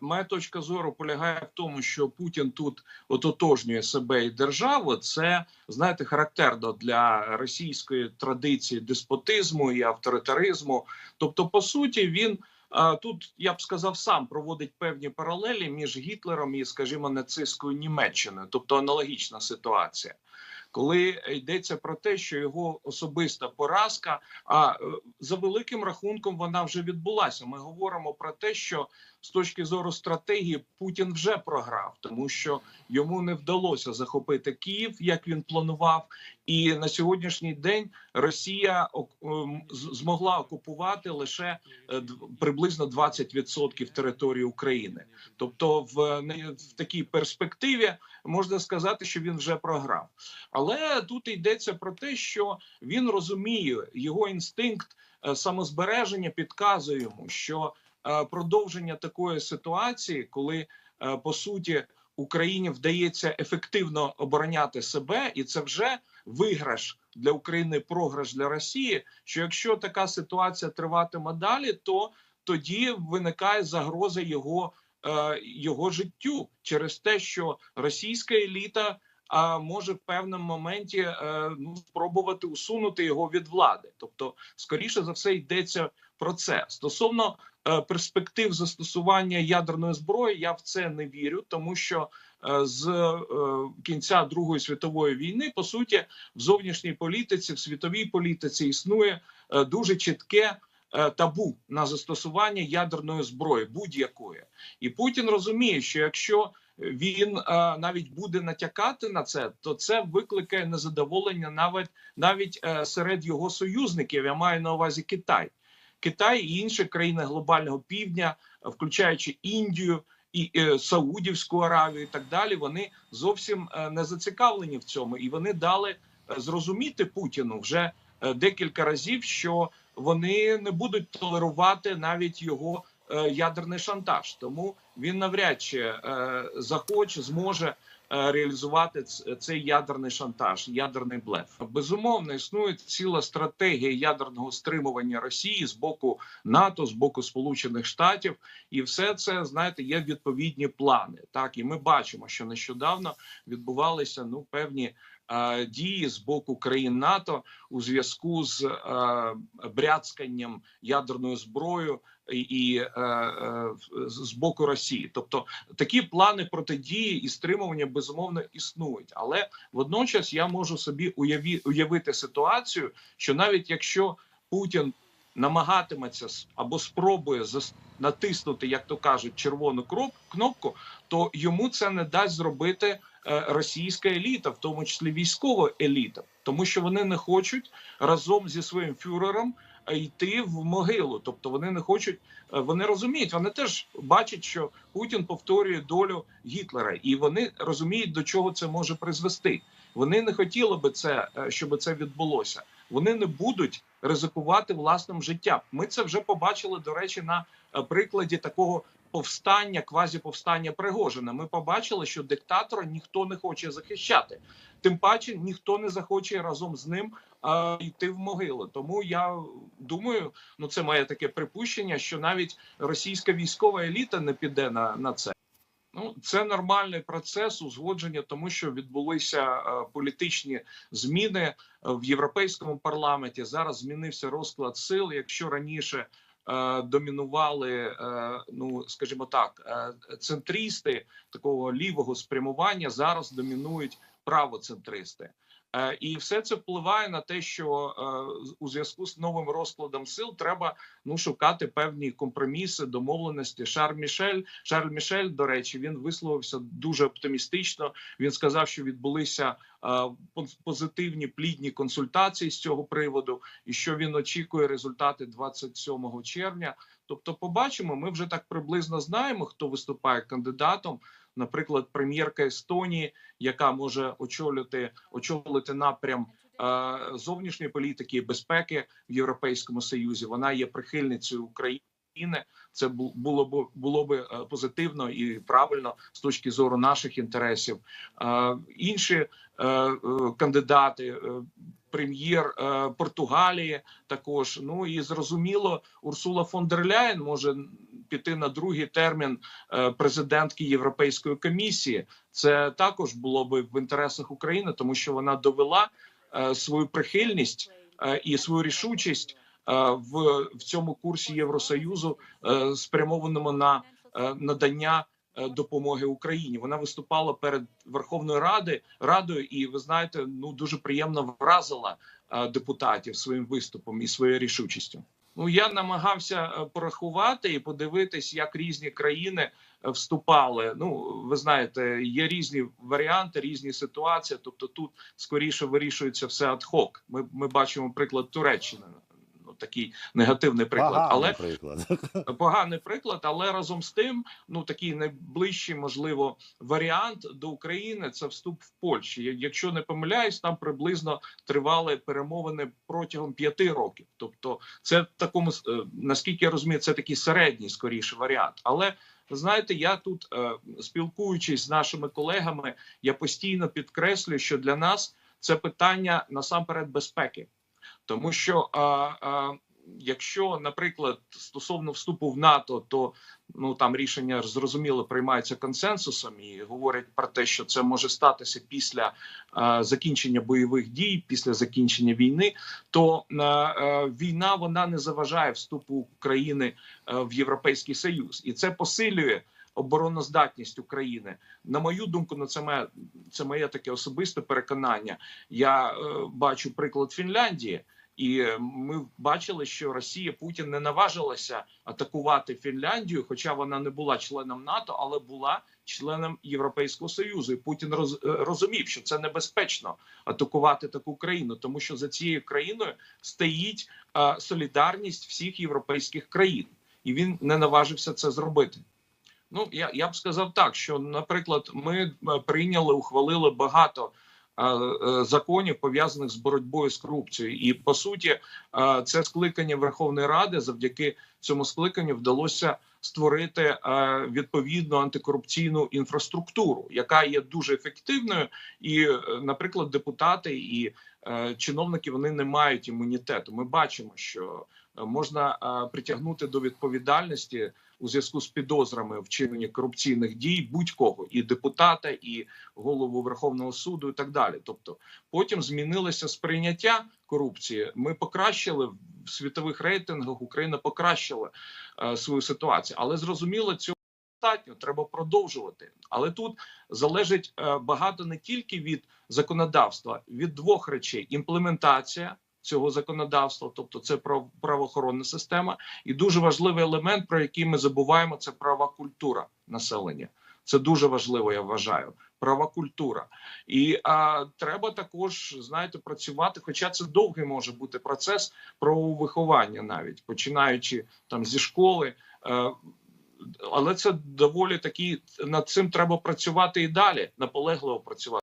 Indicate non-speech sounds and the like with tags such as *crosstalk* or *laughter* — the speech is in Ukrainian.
Моя точка зору полягає в тому, що Путін тут ототожнює себе і державу. Це знаєте характерно для російської традиції деспотизму і авторитаризму. Тобто, по суті, він тут я б сказав сам проводить певні паралелі між Гітлером і, скажімо, нацистською Німеччиною, тобто аналогічна ситуація. Коли йдеться про те, що його особиста поразка, а е, за великим рахунком вона вже відбулася. Ми говоримо про те, що з точки зору стратегії Путін вже програв, тому що йому не вдалося захопити Київ, як він планував, і на сьогоднішній день Росія змогла окупувати лише е, приблизно 20% території України. Тобто, в, в такій перспективі можна сказати, що він вже програв. Але тут йдеться про те, що він розуміє його інстинкт е, самозбереження підказує йому, що е, продовження такої ситуації, коли е, по суті Україні вдається ефективно обороняти себе, і це вже виграш для України, програш для Росії. Що якщо така ситуація триватиме далі, то тоді виникає загроза його, його життю через те, що російська еліта а може в певному моменті е, ну спробувати усунути його від влади. Тобто, скоріше за все, йдеться про це стосовно е, перспектив застосування ядерної зброї. Я в це не вірю, тому що е, з кінця Другої світової війни по суті в зовнішній політиці, в світовій політиці існує дуже чітке. Табу на застосування ядерної зброї будь-якої, і Путін розуміє, що якщо він е, навіть буде натякати на це, то це викликає незадоволення навіть навіть е, серед його союзників. Я маю на увазі Китай, Китай і інші країни глобального півдня, включаючи Індію і е, Саудівську Аравію, і так далі. Вони зовсім не зацікавлені в цьому, і вони дали зрозуміти Путіну вже декілька разів, що вони не будуть толерувати навіть його ядерний шантаж. Тому він навряд чи е, захоче, зможе е, реалізувати цей ядерний шантаж, ядерний блеф. Безумовно, існує ціла стратегія ядерного стримування Росії з боку НАТО, з боку Сполучених Штатів, і все це знаєте, є відповідні плани. Так і ми бачимо, що нещодавно відбувалися ну певні. Е, Дії з боку країн НАТО у зв'язку з е, бряцканням ядерною зброєю і, е, з боку Росії. Тобто такі плани протидії і стримування безумовно існують. Але водночас я можу собі уявити ситуацію, що навіть якщо Путін намагатиметься або спробує натиснути, як то кажуть, червону кнопку, то йому це не дасть зробити е, російська еліта, в тому числі військова еліта, тому що вони не хочуть разом зі своїм фюрером е, йти в могилу. Тобто вони не хочуть, е, вони розуміють, вони теж бачать, що Путін повторює долю Гітлера, і вони розуміють, до чого це може призвести. Вони не хотіли би це, щоб це відбулося. Вони не будуть ризикувати власним життям. Ми це вже побачили, до речі, на е, прикладі такого повстання, квазіповстання Пригожина. Ми побачили, що диктатора ніхто не хоче захищати. Тим паче ніхто не захоче разом з ним е, йти в могилу. Тому я думаю, ну це моє таке припущення, що навіть російська військова еліта не піде на, на це. Ну, це нормальний процес узгодження, тому що відбулися е, політичні зміни е, в європейському парламенті. Зараз змінився розклад сил. Якщо раніше е, домінували, е, ну скажімо так, е, центристи такого лівого спрямування, зараз домінують правоцентристи. Е, І все це впливає на те, що е, у зв'язку з новим розкладом сил треба ну шукати певні компроміси, домовленості. Шарль Мішель, Шарль Мішель, до речі, він висловився дуже оптимістично. Він сказав, що відбулися е, позитивні плідні консультації з цього приводу, і що він очікує результати 27 червня. Тобто, побачимо, ми вже так приблизно знаємо, хто виступає кандидатом. Наприклад, прем'єрка Естонії, яка може очолити очолити напрям е, зовнішньої політики і безпеки в Європейському Союзі. Вона є прихильницею України. Це бу- було б було би е, позитивно і правильно з точки зору наших інтересів. Е, інші е, кандидати. Прем'єр Португалії також ну і зрозуміло, Урсула фон дер Ляєн може піти на другий термін е, президентки Європейської комісії. Це також було би в інтересах України, тому що вона довела е, свою прихильність е, і свою рішучість в, в цьому курсі Євросоюзу, спрямованому на надання допомоги Україні. Вона виступала перед Верховною Ради Радою, і ви знаєте, ну дуже приємно вразила депутатів своїм виступом і своєю рішучістю. Ну я намагався е, порахувати і подивитись, як різні країни е, вступали. Ну ви знаєте, є різні варіанти, різні ситуації. Тобто, тут скоріше вирішується все адхок. Ми, ми бачимо приклад Туреччини. Такий негативний приклад, Поганий але приклад. *laughs* поганий приклад, але разом з тим, ну такий найближчий, можливо, варіант до України це вступ в Польщі. Якщо не помиляюсь, там приблизно тривали перемовини протягом п'яти років. Тобто, це в такому е, наскільки я розумію, це такий середній скоріше варіант. Але ви знаєте, я тут е, спілкуючись з нашими колегами, я постійно підкреслюю, що для нас це питання насамперед безпеки, тому що а, а, якщо, наприклад, стосовно вступу в НАТО, то ну там рішення зрозуміло приймаються консенсусом і говорять про те, що це може статися після е, закінчення бойових дій, після закінчення війни, то е, е, війна вона не заважає вступу України е, в Європейський Союз, і це посилює. Обороноздатність України, на мою думку, ну це моє це моє таке особисте переконання. Я е, бачу приклад Фінляндії, і ми бачили, що Росія Путін не наважилася атакувати Фінляндію, хоча вона не була членом НАТО, але була членом Європейського союзу. І Путін роз, е, розумів, що це небезпечно атакувати таку країну, тому що за цією країною стоїть е, солідарність всіх європейських країн, і він не наважився це зробити. Ну я, я б сказав так, що, наприклад, ми е, прийняли, ухвалили багато е, е, законів пов'язаних з боротьбою з корупцією, і по суті, це скликання Верховної Ради завдяки цьому скликанню вдалося створити відповідну антикорупційну інфраструктуру, яка є дуже ефективною, і, наприклад, депутати і чиновники вони не мають імунітету. Ми бачимо, що е, можна е, притягнути до відповідальності у зв'язку з підозрами в вчиненні корупційних дій будь-кого і депутата, і голову Верховного суду, і так далі. Тобто, потім змінилося сприйняття корупції. Ми покращили в світових рейтингах. Україна покращила е, свою ситуацію, але зрозуміло, цього достатньо. Треба продовжувати. Але тут залежить е, багато не тільки від законодавства, від двох речей: імплементація. Цього законодавства, тобто це прав- правоохоронна система, і дуже важливий елемент, про який ми забуваємо, це права культура населення. Це дуже важливо, я вважаю. Права культура, і а, треба також знаєте працювати. Хоча це довгий може бути процес правового виховання, навіть починаючи там зі школи. Е, але це доволі такі над цим треба працювати і далі, наполегливо працювати.